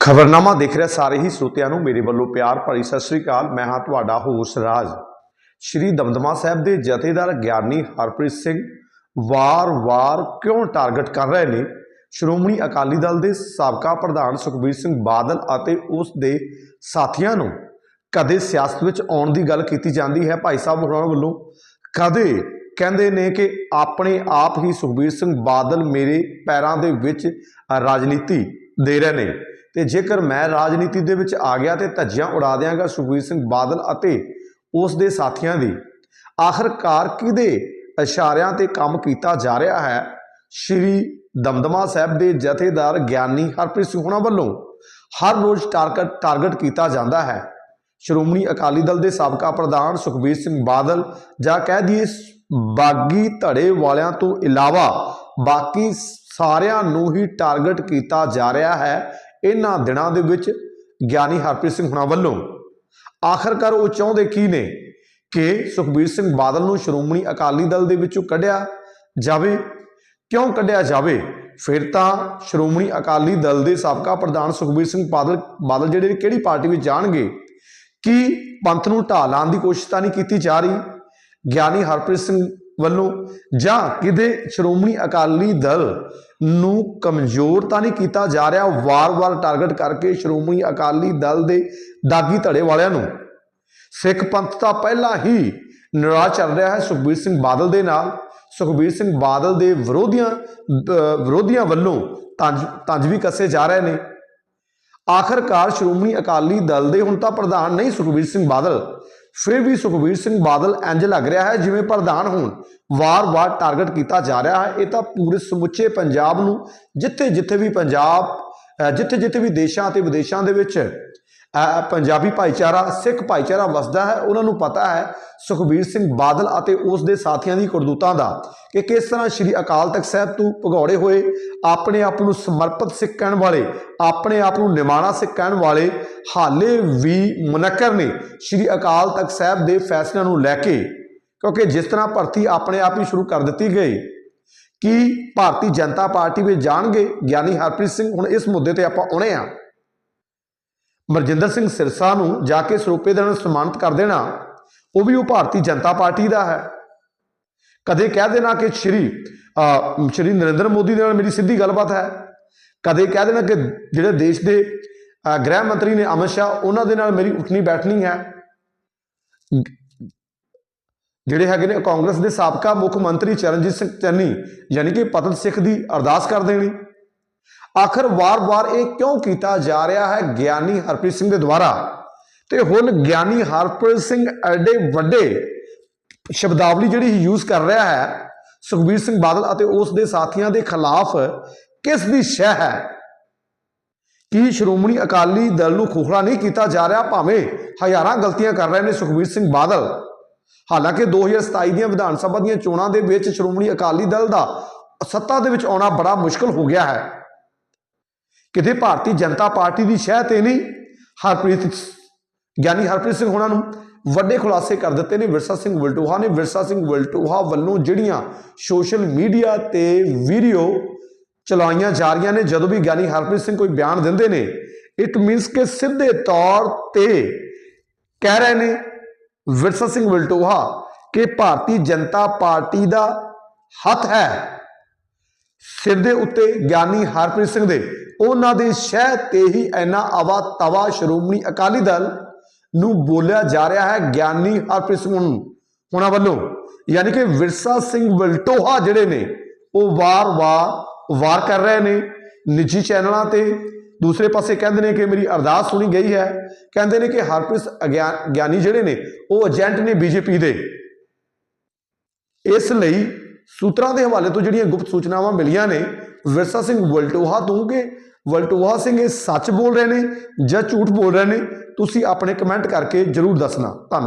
ਖਬਰਨਾਮਾ ਦੇਖ ਰਿਹਾ, ਸਾਰੇ ਹੀ ਸਰੋਤਿਆਂ ਨੂੰ ਮੇਰੇ ਵੱਲੋਂ ਪਿਆਰ ਭਰੀ ਸਤਿ ਸ੍ਰੀ ਅਕਾਲ। ਮੈਂ ਹਾਂ ਤੁਹਾਡਾ ਹੋਸ ਰਾਜ। ਸ਼੍ਰੀ ਦਮਦਮਾ ਸਾਹਿਬ ਦੇ ਜਥੇਦਾਰ ਗਿਆਨੀ ਹਰਪ੍ਰੀਤ ਸਿੰਘ ਵਾਰ-ਵਾਰ ਕਿਉਂ ਟਾਰਗੇਟ ਕਰ ਰਹੇ ਨੇ? ਸ਼੍ਰੋਮਣੀ ਅਕਾਲੀ ਦਲ ਦੇ ਸਾਬਕਾ ਪ੍ਰਧਾਨ ਸੁਖਬੀਰ ਸਿੰਘ ਬਾਦਲ ਅਤੇ ਉਸ ਦੇ ਸਾਥੀਆਂ ਨੂੰ ਕਦੇ ਸਿਆਸਤ ਵਿੱਚ ਆਉਣ ਦੀ ਗੱਲ ਕੀਤੀ ਜਾਂਦੀ ਹੈ ਭਾਈ ਸਾਹਿਬ ਹੋਰਾਂ ਵੱਲੋਂ। ਕਦੇ ਕਹਿੰਦੇ ਨੇ ਕਿ ਆਪਣੇ ਆਪ ਹੀ ਸੁਖਬੀਰ ਸਿੰਘ ਬਾਦਲ ਮੇਰੇ ਪੈਰਾਂ ਦੇ ਵਿੱਚ ਰਾਜਨੀਤੀ ਦੇ ਰਹੇ ਨੇ। ਤੇ ਜੇਕਰ ਮੈਂ ਰਾਜਨੀਤੀ ਦੇ ਵਿੱਚ ਆ ਗਿਆ ਤੇ ਧੱਜੀਆਂ ਉਡਾ ਦਿਆਂਗਾ ਸੁਖਬੀਰ ਸਿੰਘ ਬਾਦਲ ਅਤੇ ਉਸ ਦੇ ਸਾਥੀਆਂ ਦੀ, ਆਖਰਕਾਰ ਕਿਹਦੇ ਇਸ਼ਾਰਿਆਂ ਤੇ ਕੰਮ ਕੀਤਾ ਜਾ ਰਿਹਾ ਹੈ? ਸ਼੍ਰੀ ਦਮਦਮਾ ਸਾਹਿਬ ਦੇ ਜਥੇਦਾਰ ਗਿਆਨੀ ਹਰਪ੍ਰੀਤ ਸਿੰਘ ਹੋਣਾ ਵੱਲੋਂ ਹਰ ਰੋਜ਼ ਟਾਰਗੇਟ ਟਾਰਗੇਟ ਕੀਤਾ ਜਾਂਦਾ ਹੈ। ਸ਼੍ਰੋਮਣੀ ਅਕਾਲੀ ਦਲ ਦੇ ਸਾਬਕਾ ਪ੍ਰਧਾਨ ਸੁਖਬੀਰ ਸਿੰਘ ਬਾਦਲ ਜਾਂ ਕਹਿ ਦਈਏ ਬਾਗੀ ਧੜੇ ਵਾਲਿਆਂ ਤੋਂ ਇਲਾਵਾ ਬਾਕੀ ਸਾਰਿਆਂ ਨੂੰ ਹੀ ਟਾਰਗੇਟ ਕੀਤਾ ਜਾ ਰਿਹਾ ਹੈ। ਇਹਨਾਂ ਦਿਨਾਂ ਦੇ ਵਿੱਚ ਗਿਆਨੀ ਹਰਪ੍ਰੀਤ ਸਿੰਘ ਹੁਣਾਂ ਵੱਲੋਂ ਆਖਰਕਾਰ ਉਹ ਚਾਹੁੰਦੇ ਕੀ ਨੇ ਕਿ ਸੁਖਬੀਰ ਸਿੰਘ ਬਾਦਲ ਨੂੰ ਸ਼੍ਰੋਮਣੀ ਅਕਾਲੀ ਦਲ ਦੇ ਵਿੱਚੋਂ ਕੱਢਿਆ ਜਾਵੇ? ਕਿਉਂ ਕੱਢਿਆ ਜਾਵੇ? ਫਿਰ ਤਾਂ ਸ਼੍ਰੋਮਣੀ ਅਕਾਲੀ ਦਲ ਦੇ ਸਾਬਕਾ ਪ੍ਰਧਾਨ ਸੁਖਬੀਰ ਸਿੰਘ ਬਾਦਲ ਬਾਦਲ ਜਿਹੜੇ ਕਿਹੜੀ ਪਾਰਟੀ ਵਿੱਚ ਜਾਣਗੇ? ਕੀ ਪੰਥ ਨੂੰ ਢਾਹ ਲਾਉਣ ਦੀ ਕੋਸ਼ਿਸ਼ ਤਾਂ ਨਹੀਂ ਕੀਤੀ ਜਾ ਰਹੀ? ਗਿਆਨੀ ਹਰਪ੍ਰੀਤ ਸਿੰਘ ਵੱਲੋਂ ਜਾਂ ਕਿਤੇ ਸ਼੍ਰੋਮਣੀ ਅਕਾਲੀ ਦਲ ਨੂੰ ਕਮਜ਼ੋਰ ਤਾਂ ਨਹੀਂ ਕੀਤਾ ਜਾ ਰਿਹਾ, ਵਾਰ-ਵਾਰ ਟਾਰਗੇਟ ਕਰਕੇ ਸ਼੍ਰੋਮਣੀ ਅਕਾਲੀ ਦਲ ਦੇ ਦਾਗੀ ਧੜੇ ਵਾਲਿਆਂ ਨੂੰ। ਸਿੱਖ ਪੰਥ ਤਾਂ ਪਹਿਲਾਂ ਹੀ ਨਾਰਾਜ਼ ਚੱਲ ਰਿਹਾ ਹੈ ਸੁਖਬੀਰ ਸਿੰਘ ਬਾਦਲ ਦੇ ਨਾਲ। ਸੁਖਬੀਰ ਸਿੰਘ ਬਾਦਲ ਦੇ ਵਿਰੋਧੀਆਂ ਵਿਰੋਧੀਆਂ ਵੱਲੋਂ ਤੰਜ ਤੰਜ ਵੀ ਕੱਸੇ ਜਾ ਰਹੇ ਨੇ। ਆਖਰਕਾਰ ਸ਼੍ਰੋਮਣੀ ਅਕਾਲੀ ਦਲ ਦੇ ਹੁਣ ਤਾਂ ਪ੍ਰਧਾਨ ਨਹੀਂ ਸੁਖਬੀਰ ਸਿੰਘ ਬਾਦਲ। ਫਿਰ ਵੀ ਸੁਖਬੀਰ ਸਿੰਘ ਬਾਦਲ ਇੰਜ ਲੱਗ ਰਿਹਾ ਹੈ ਜਿਵੇਂ ਪ੍ਰਧਾਨ ਹੋਣ। ਵਾਰ-ਵਾਰ ਟਾਰਗੇਟ ਕੀਤਾ ਜਾ ਰਿਹਾ ਹੈ। ਇਹ ਤਾਂ ਪੂਰੇ ਸਮੁੱਚੇ ਪੰਜਾਬ ਨੂੰ, ਜਿੱਥੇ-ਜਿੱਥੇ ਵੀ ਪੰਜਾਬ, ਅਹ ਜਿੱਥੇ-ਜਿੱਥੇ ਵੀ ਦੇਸ਼ਾਂ ਅਤੇ ਵਿਦੇਸ਼ਾਂ ਦੇ ਵਿੱਚ ਪੰਜਾਬੀ ਭਾਈਚਾਰਾ, ਸਿੱਖ ਭਾਈਚਾਰਾ ਵਸਦਾ ਹੈ। ਉਹਨਾਂ ਨੂੰ ਪਤਾ ਹੈ ਸੁਖਬੀਰ ਸਿੰਘ ਬਾਦਲ ਅਤੇ ਉਸ ਦੇ ਸਾਥੀਆਂ ਦੀ ਕਰਦੂਤਾਂ ਦਾ ਕਿ ਕਿਸ ਤਰ੍ਹਾਂ ਸ੍ਰੀ ਅਕਾਲ ਤਖਤ ਸਾਹਿਬ ਤੋਂ ਭਗੌੜੇ ਹੋਏ, ਆਪਣੇ ਆਪ ਨੂੰ ਸਮਰਪਿਤ ਸਿੱਖ ਕਹਿਣ ਵਾਲੇ, ਆਪਣੇ ਆਪ ਨੂੰ ਨਿਮਾਣਾ ਸਿੱਖ ਕਹਿਣ ਵਾਲੇ ਹਾਲੇ ਵੀ ਮੁਨਕਰ ਨੇ ਸ੍ਰੀ ਅਕਾਲ ਤਖਤ ਸਾਹਿਬ ਦੇ ਫੈਸਲਿਆਂ ਨੂੰ ਲੈ ਕੇ। ਕਿਉਂਕਿ ਜਿਸ ਤਰ੍ਹਾਂ ਭਰਤੀ ਆਪਣੇ ਆਪ ਹੀ ਸ਼ੁਰੂ ਕਰ ਦਿੱਤੀ ਗਈ, ਕਿ ਭਾਰਤੀ ਜਨਤਾ ਪਾਰਟੀ ਵਿੱਚ ਜਾਣਗੇ? ਗਿਆਨੀ ਹਰਪ੍ਰੀਤ ਸਿੰਘ, ਹੁਣ ਇਸ ਮੁੱਦੇ ਤੇ ਆਪਾਂ ਆਉਣੇ ਆ। ਮਰਜਿੰਦਰ ਸਿੰਘ ਸਿਰਸਾ ਨੂੰ ਜਾ ਕੇ ਸਰੂਪੇ ਦੇ ਨਾਲ ਸਨਮਾਨਿਤ ਕਰ ਦੇਣਾ, ਉਹ ਵੀ ਉਹ ਭਾਰਤੀ ਜਨਤਾ ਪਾਰਟੀ ਦਾ ਹੈ। ਕਦੇ ਕਹਿ ਦੇਣਾ ਕਿ ਸ਼੍ਰੀ ਸ਼੍ਰੀ ਨਰਿੰਦਰ ਮੋਦੀ ਦੇ ਨਾਲ ਮੇਰੀ ਸਿੱਧੀ ਗੱਲਬਾਤ ਹੈ। ਕਦੇ ਕਹਿ ਦੇਣਾ ਕਿ ਜਿਹੜੇ ਦੇਸ਼ ਦੇ ਗ੍ਰਹਿ ਮੰਤਰੀ ਨੇ ਅਮਿਤ ਸ਼ਾਹ, ਉਹਨਾਂ ਦੇ ਨਾਲ ਮੇਰੀ ਉੱਠਣੀ ਬੈਠਣੀ ਹੈ। ਜਿਹੜੇ ਹੈਗੇ ਨੇ ਕਾਂਗਰਸ ਦੇ ਸਾਬਕਾ ਮੁੱਖ ਮੰਤਰੀ ਚਰਨਜੀਤ ਸਿੰਘ ਚੰਨੀ, ਯਾਨੀ ਕਿ ਪਤਨ ਸਿੱਖ ਦੀ ਅਰਦਾਸ ਕਰ ਦੇਣੀ। ਆਖਰ ਵਾਰ-ਵਾਰ ਇਹ ਕਿਉਂ ਕੀਤਾ ਜਾ ਰਿਹਾ ਹੈ ਗਿਆਨੀ ਹਰਪ੍ਰੀਤ ਸਿੰਘ ਦੇ ਦੁਆਰਾ? ਤੇ ਹੁਣ ਗਿਆਨੀ ਹਰਪ੍ਰੀਤ ਸਿੰਘ ਐਡੇ ਵੱਡੇ ਸ਼ਬਦਾਵਲੀ ਜਿਹੜੀ ਯੂਜ਼ ਕਰ ਰਿਹਾ ਹੈ, ਸੁਖਬੀਰ ਸਿੰਘ ਬਾਦਲ ਅਤੇ ਉਸ ਦੇ ਸਾਥੀਆਂ ਦੇ ਖਿਲਾਫ ਕਿਸ ਦੀ ਸ਼ਹਿ ਹੈ? ਕਿ ਸ਼੍ਰੋਮਣੀ ਅਕਾਲੀ ਦਲ ਨੂੰ ਖੋਖਲਾ ਨਹੀਂ ਕੀਤਾ ਜਾ ਰਿਹਾ? ਭਾਵੇਂ ਹਜ਼ਾਰਾਂ ਗਲਤੀਆਂ ਕਰ ਰਹੇ ਨੇ ਸੁਖਬੀਰ ਸਿੰਘ ਬਾਦਲ। ਹਾਲਾਂਕਿ 2027 ਦੀਆਂ ਵਿਧਾਨ ਸਭਾ ਦੀਆਂ ਚੋਣਾਂ ਦੇ ਵਿੱਚ ਸ਼੍ਰੋਮਣੀ ਅਕਾਲੀ ਦਲ ਦਾ ਸੱਤਾ ਦੇ ਵਿੱਚ ਆਉਣਾ ਬੜਾ ਮੁਸ਼ਕਲ ਹੋ ਗਿਆ ਹੈ। ਕਿਤੇ ਭਾਰਤੀ ਜਨਤਾ ਪਾਰਟੀ ਦੀ ਸ਼ਹਿ ਤੇ ਨਹੀਂ, ਹਰਪ੍ਰੀਤ ਗਿਆਨੀ ਹਰਪ੍ਰੀਤ ਸਿੰਘ ਹੋਣਾ ਨੂੰ ਵੱਡੇ ਖੁਲਾਸੇ ਕਰ ਦਿੱਤੇ ਨੇ। ਵਿਰਸਾ ਸਿੰਘ ਵਲਟੋਹਾ ਨੇ। ਵਿਰਸਾ ਸਿੰਘ ਵਲਟੋਹਾ ਵੱਲੋਂ ਜਿਹੜੀਆਂ ਸੋਸ਼ਲ ਮੀਡੀਆ ਤੇ ਵੀਡੀਓ ਚਲਾਈਆਂ ਜਾ ਰਹੀਆਂ ਨੇ, ਜਦੋਂ ਵੀ ਗਿਆਨੀ ਹਰਪ੍ਰੀਤ ਸਿੰਘ ਕੋਈ ਬਿਆਨ ਦਿੰਦੇ ਨੇ, ਇਟ ਮੀਨਸ ਕਿ ਸਿੱਧੇ ਤੌਰ ਤੇ ਕਹਿ ਰਹੇ ਨੇ ਵਿਰਸਾ ਸਿੰਘ ਵਲਟੋਹਾ ਕਿ ਭਾਰਤੀ ਜਨਤਾ ਪਾਰਟੀ ਦਾ ਹੱਥ ਹੈ। ਸਿਰ ਦੇ ਉੱਤੇ ਗਿਆਨੀ ਹਰਪ੍ਰੀਤ ਸਿੰਘ ਦੇ। ਉਹਨਾਂ ਦੇ ਸ਼ਹਿ ਤੇ ਹੀ ਇੰਨਾ ਆਵਾ ਤਵਾ ਸ਼੍ਰੋਮਣੀ ਅਕਾਲੀ ਦਲ ਨੂੰ ਬੋਲਿਆ ਜਾ ਰਿਹਾ ਹੈ ਗਿਆਨੀ ਹਰਪ੍ਰੀਤ ਸਿੰਘ ਉਹਨਾਂ ਵੱਲੋਂ ਯਾਨੀ ਕਿ ਵਿਰਸਾ ਸਿੰਘ ਵਲਟੋਹਾ ਜਿਹੜੇ ਨੇ, ਉਹ ਵਾਰ-ਵਾਰ ਵਾਰ ਕਰ ਰਹੇ ਨੇ। ਨਿੱਜੀ ਚੈਨਲਾਂ ਤੇ ਦੂਸਰੇ ਪਾਸੇ ਕਹਿੰਦੇ ਨੇ ਕਿ ਮੇਰੀ ਅਰਦਾਸ ਸੁਣੀ ਗਈ ਹੈ। ਕਹਿੰਦੇ ਨੇ ਕਿ ਹਰਪ੍ਰੀਤ ਅਗਿਆ- ਗਿਆਨੀ ਜਿਹੜੇ ਨੇ, ਉਹ ਏਜੰਟ ਨੇ ਬੀਜੇਪੀ ਦੇ। ਇਸ ਲਈ ਸੂਤਰਾਂ ਦੇ ਹਵਾਲੇ ਤੋਂ ਜਿਹੜੀਆਂ ਗੁਪਤ ਸੂਚਨਾਵਾਂ ਮਿਲੀਆਂ ਨੇ, ਵਿਰਸਾ ਸਿੰਘ ਵਲਟੋਹਾ ਤੋਂ ਕਿ ਵਲਟੋਹਾ ਸਿੰਘ ਇਹ ਸੱਚ ਬੋਲ ਰਹੇ ਨੇ ਜਾਂ ਝੂਠ ਬੋਲ ਰਹੇ ਨੇ, ਤੁਸੀਂ ਆਪਣੇ ਕਮੈਂਟ ਕਰਕੇ ਜਰੂਰ ਦੱਸਣਾ। ਧੰਨਵਾਦ।